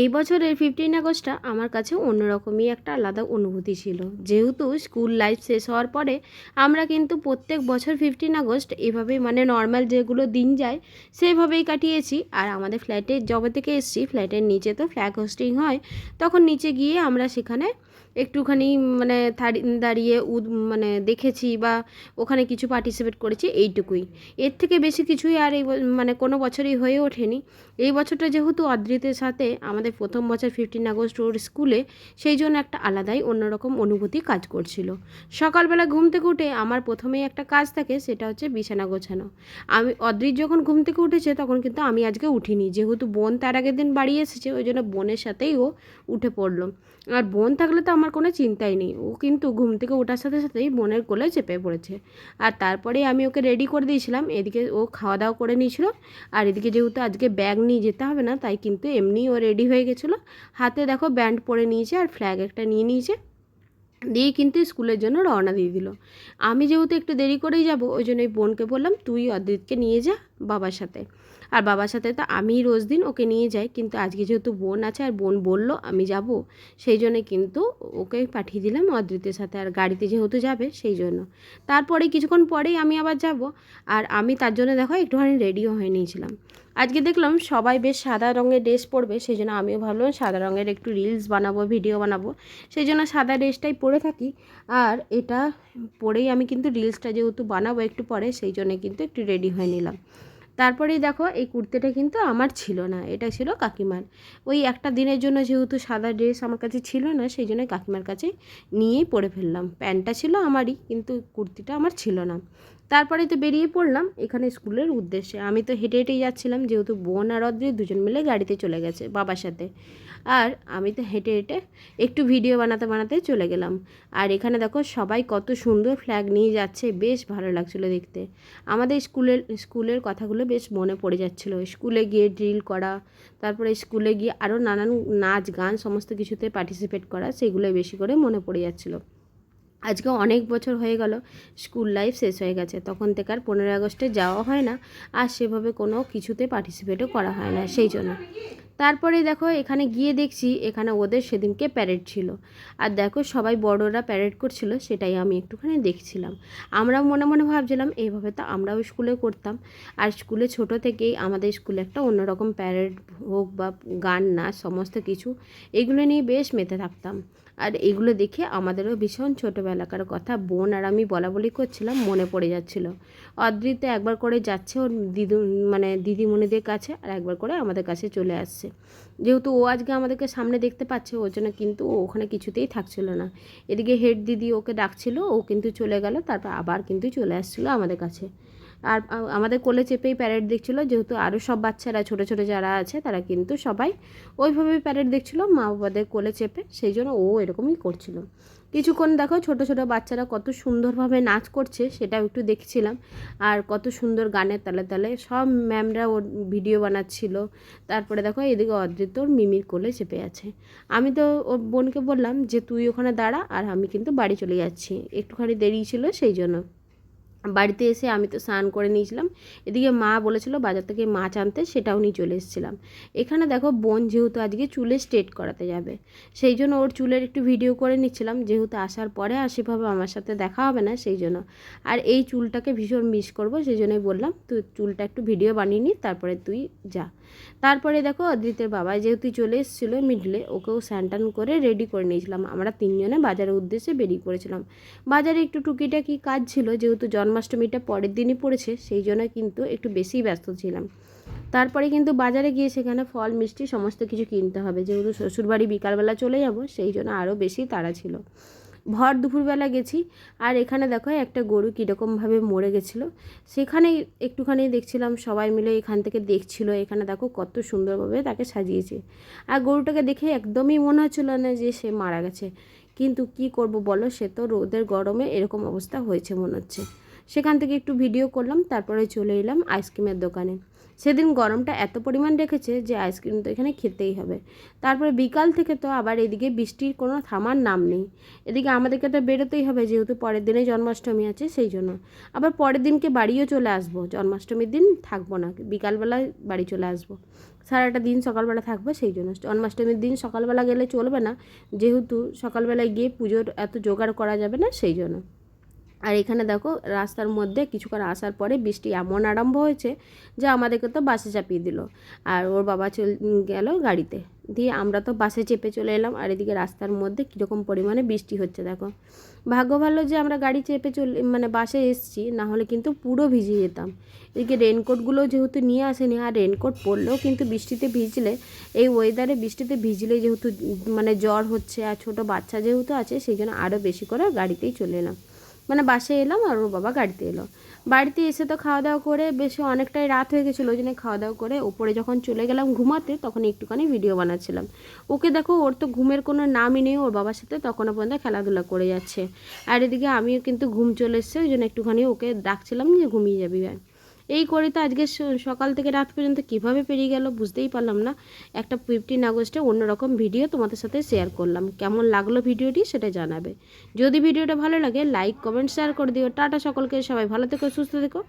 এই বছরের ফিফটিন আগস্টটা আমার কাছে অন্যরকমই একটা আলাদা অনুভূতি ছিল। যেহেতু স্কুল লাইফ শেষ হওয়ার পরে আমরা কিন্তু প্রত্যেক বছর ফিফটিন আগস্ট এভাবেই মানে নর্মাল যেগুলো দিন যায় সেভাবেই কাটিয়েছি। আর আমাদের ফ্ল্যাটে জবে থেকে এসেছি ফ্ল্যাটের নিচে তো ফ্ল্যাগ হোস্টিং হয়, তখন নিচে গিয়ে আমরা সেখানে একটুখানি মানে দাঁড়িয়ে উদ মানে দেখেছি বা ওখানে কিছু পার্টিসিপেট করেছি, এইটুকুই। এর থেকে বেশি কিছুই আর এই মানে কোনো বছরই হয়ে ওঠেনি। এই বছরটা যেহেতু অদ্রিতের সাথে আমাদের প্রথম বছর ফিফটিন আগস্ট ওর স্কুলে, সেই জন্য একটা আলাদাই অন্যরকম অনুভূতি কাজ করছিল। সকালবেলা ঘুম থেকে উঠে আমার প্রথমেই একটা কাজ থাকে, সেটা হচ্ছে বিছানা গোছানো। আমি, অদ্রিত যখন ঘুম থেকে উঠেছে, তখন কিন্তু আমি আজকে উঠিনি। যেহেতু বোন তার আগের দিন বাড়ি এসেছে, ওই জন্য বোনের সাথেই ও উঠে পড়ল। আর বোন থাকলে তো আমার কোনো চিন্তাই নেই। ও কিন্তু ঘুম থেকে ওঠার সাথে সাথেই বোনের কোলে চেপে পড়েছে। আর তারপরে আমি ওকে রেডি করে দিয়েছিলাম। এদিকে ও খাওয়া দাওয়া করে নিয়েছিল। আর এদিকে যেহেতু আজকে ব্যাগ নিয়ে যেতে হবে না, তাই কিন্তু এমনি ও রেডি হয়ে গেছিল। হাতে দেখো ব্যান্ড পরে নিয়েছে আর ফ্ল্যাগ একটা নিয়ে নিয়েছে। দিয়ে কিন্তু স্কুলের জন্য রওনা দিয়ে দিল। আমি যেহেতু একটু দেরি করেই যাব, ওই জন্য বোনকে বললাম, তুই অদ্রিতকে নিয়ে যা বাবার সাথে। আর বাবার সাথে তো আমিই রোজ দিন ওকে নিয়ে যাই, কিন্তু আজকে যেহেতু বোন আছে আর বোন বলল আমি যাব, সেই জন্য কিন্তু ওকে পাঠিয়ে দিলাম অদ্রিতের সাথে। আর গাড়িতে যেহেতু যাবে সেই জন্য। তারপরে কিছুক্ষণ পরেই আমি আবার যাব, আর আমি তার জন্য দেখো একটুখানি রেডিও হয়ে নিয়েছিলাম। আজকে দেখলাম সবাই বেশ সাদা রঙের ড্রেস পরবে, সেই জন্য আমিও ভাবলাম সাদা রঙের একটু রিলস বানাবো, ভিডিও বানাবো। সেই জন্য সাদা ড্রেসটাই পরে থাকি। আর এটা পরেই আমি কিন্তু রিলসটা যেহেতু বানাবো একটু পরে, সেই জন্য কিন্তু একটু রেডি হয়ে নিলাম। তারপরেই দেখো এই কুর্তিটা কিন্তু আমার ছিল না, এটা ছিল কাকিমার। ওই একটা দিনের জন্য যেহেতু সাদা ড্রেস আমার কাছে ছিল না, সেই জন্য কাকিমার কাছে নিয়েই পরে ফেললাম। প্যান্টটা ছিল আমারই, কিন্তু কুর্তিটা আমার ছিল না। তারপরে তো বেরিয়ে পড়লাম এখানে স্কুলের উদ্দেশ্যে। আমি তো হেঁটে হেঁটেই যাচ্ছিলাম, যেহেতু বোন আর অদ্রি দুজন মিলে গাড়িতে চলে গেছে বাবার সাথে। আর আমি তো হেঁটে হেঁটে একটু ভিডিও বানাতে বানাতে চলে গেলাম। আর এখানে দেখো সবাই কত সুন্দর ফ্ল্যাগ নিয়ে যাচ্ছে, বেশ ভালো লাগছিল দেখতে। আমাদের স্কুলের স্কুলের কথাগুলো বেশ মনে পড়ে যাচ্ছিল। স্কুলে গিয়ে ড্রিল করা, তারপরে স্কুলে গিয়ে আরও নানান নাচ গান সমস্ত কিছুতে পার্টিসিপেট করা সেগুলো বেশি করে মনে পড়ে যাচ্ছিল। আজকে অনেক বছর হয়ে গেল, স্কুল লাইফ শেষ হয়ে গেছে। তখন থেকে আর পনেরোই আগস্টে যাওয়া হয় না, আর সেভাবে কোনো কিছুতে পার্টিসিপেটও করা হয় না, সেই জন্য। তারপরে দেখো এখানে গিয়ে দেখছি এখানে ওদের সেদিনকে প্যারেড ছিল। আর দেখো সবাই বড়রা প্যারেড করছিল, সেটাই আমি একটুখানি দেখছিলাম। আমরাও মনে মনে ভাবছিলাম, এইভাবে তো আমরাও স্কুলে করতাম। আর স্কুলে ছোট থেকেই আমাদের স্কুলে একটা অন্যরকম প্যারেড হোক বা গান, নাচ, সমস্ত কিছু, এগুলো নিয়ে বেশ মেতে থাকতাম। আর এগুলো দেখে আমাদেরও ভীষণ ছোটোবেলাকার কথা, বোন আর আমি বলা বলি করছিলাম, মনে পড়ে যাচ্ছিল। অদ্রিত একবার করে যাচ্ছে ওর দিদু মানে দিদিমণিদের কাছে, আর একবার করে আমাদের কাছে চলে আসছে। যেহেতু ও আজকে আমাদেরকে সামনে দেখতে পাচ্ছে, ওর জন্য কিন্তু ও ওখানে কিছুতেই থাকছিল না। এদিকে হেড দিদি ওকে ডাকছিল, ও কিন্তু চলে গেল, তারপর আবার কিন্তু চলে আসছিল আমাদের কাছে। আর আমাদের কোলে চেপেই প্যারেড দেখছিলো, যেহেতু আরও সব বাচ্চারা, ছোটো ছোটো যারা আছে, তারা কিন্তু সবাই ওইভাবেই প্যারেড দেখছিলো, মা বাবাদের কোলে চেপে, সেই জন্য ও এরকমই করছিল। কিছুক্ষণ দেখো, ছোট ছোট বাচ্চারা কত সুন্দরভাবে নাচ করছে, সেটাও একটু দেখছিলাম। আর কত সুন্দর গানের তালে তালে সব ম্যামরা ওর ভিডিও বানাচ্ছিল। তারপরে দেখো, এদিকে অদ্রিত ওর মিমির কোলে চেপে আছে। আমি তো ওর বোনকে বললাম যে, তুই ওখানে দাঁড়া, আর আমি কিন্তু বাড়ি চলে যাচ্ছি। একটুখানি দেরি ছিল, সেই জন্য। বাড়িতে এসে আমি তো স্নান করে নিয়েছিলাম। এদিকে মা বলেছিল বাজার থেকে মাছ আনতে, সেটাও নিয়ে চলে এসেছিলাম। এখানে দেখো বোন যেহেতু আজকে চুলে স্ট্রেট করাতে যাবে, সেই জন্য ওর চুলের একটু ভিডিও করে নিচ্ছিলাম। যেহেতু আসার পরে আর সেভাবে আমার সাথে দেখা হবে না, সেই জন্য। আর এই চুলটাকে ভীষণ মিস করব, সেই জন্যই বললাম, তুই চুলটা একটু ভিডিও বানিয়ে নি, তারপরে তুই যা। তারপরে দেখো অদ্রিতের বাবা যেহেতু চলে এসেছিল মিডলে, ওকেও স্যান্টান করে রেডি করে নিয়েছিলাম। আমরা তিনজনে বাজারের উদ্দেশ্যে বেরিয়ে পড়েছিলাম। বাজারে একটু টুকিটাকি কাজ ছিল, যেহেতু জন্মাষ্টমীটা পরের দিনই পড়েছে, সেই জন্য কিন্তু একটু বেশিই ব্যস্ত ছিলাম। তারপরে কিন্তু বাজারে গিয়ে সেখানে ফল, মিষ্টি সমস্ত কিছু কিনতে হবে। যেহেতু শ্বশুরবাড়ি বিকালবেলা চলে যাব, সেই জন্য আরও বেশি তাড়া ছিল। ভর দুপুরবেলা গেছি, আর এখানে দেখো একটা গরু কীরকমভাবে মরে গেছিল। সেখানে একটুখানি দেখছিলাম, সবাই মিলে এখান থেকে দেখছিল, এখানে দেখো কত সুন্দরভাবে তাকে সাজিয়েছে। আর গরুটাকে দেখে একদমই মনে হচ্ছিল না যে সে মারা গেছে। কিন্তু কি করব বলো, সে তো রোদের গরমে এরকম অবস্থা হয়েছে মনে হচ্ছে। সেখান থেকে একটু ভিডিও করলাম, তারপরে চলে এলাম আইসক্রিমের দোকানে। সেদিন গরমটা এত পরিমাণ রেখেছে যে আইসক্রিম তো এখানে খেতেই হবে। তারপরে বিকাল থেকে তো আবার এদিকে বৃষ্টির কোনো থামার নাম নেই। এদিকে আমাদেরকে তো বেরোতেই হবে, যেহেতু পরের দিনে জন্মাষ্টমী আছে, সেই জন্য। আবার পরের দিনকে বাড়িও চলে আসব, জন্মাষ্টমীর দিন থাকব না, বিকালবেলায় বাড়ি চলে আসব। সারাটা দিন সকালবেলা থাকব, সেই জন্য। জন্মাষ্টমীর দিন সকালবেলা গেলে চলবে না, যেহেতু সকালবেলায় গিয়ে পুজোর এত জোগাড় করা যাবে না, সেই জন্য। আর এখানে দেখো, রাস্তার মধ্যে কিছুক্ষণ আসার পরে বৃষ্টি এমন আরম্ভ হয়েছে যে আমাদেরকে তো বাসে চাপিয়ে দিল। আর ওর বাবা চল, গেল গাড়িতে। দিয়ে আমরা তো বাসে চেপে চলে এলাম আর এদিকে রাস্তার মধ্যে কীরকম পরিমাণে বৃষ্টি হচ্ছে দেখো। ভাগ্য ভালো যে আমরা গাড়ি চেপে চলে মানে বাসে এসছি না হলে কিন্তু পুরো ভিজে যেতাম। এদিকে রেনকোটগুলো যেহেতু নিয়ে আসেনি, আর রেনকোট পরলেও কিন্তু বৃষ্টিতে ভিজলে, এই ওয়েদারে বৃষ্টিতে ভিজলে যেহেতু মানে জ্বর হচ্ছে আর ছোটো বাচ্চা যেহেতু আছে, সেই জন্য আরও বেশি করে গাড়িতেই চলে এলাম। মানে বাসে এলাম আর ওর বাবা গাড়িতে এলো। বাড়িতে এসে তো খাওয়া দাওয়া করে বেশি অনেকটাই রাত হয়ে গেছিল, ওই জন্য খাওয়া দাওয়া করে ওপরে যখন চলে গেলাম ঘুমাতে তখন একটুখানি ভিডিও বানাচ্ছিলাম। ওকে দেখো, ওর তো ঘুমের কোনো নামই নেই, ওর বাবার সাথে তখনও পর্যন্ত খেলাধুলা করে যাচ্ছে। আর এদিকে আমিও কিন্তু ঘুম চলে এসছে, ওই জন্য একটুখানি ওকে ডাকছিলাম যে ঘুমিয়ে যাবি ভাই এই করে তো আজকে সকাল থেকে রাত পর্যন্ত কীভাবে পেরিয়ে গেল বুঝতেই পারলাম না। একটা ফিফটিন আগস্টে অন্যরকম ভিডিও তোমাদের সাথে শেয়ার করলাম। কেমন লাগল ভিডিওটি সেটা জানাবে। যদি ভিডিওটা ভালো লাগে লাইক কমেন্ট শেয়ার করে দিও। টাটা সকলকে, সবাই ভালো থেকো, সুস্থ থেকো।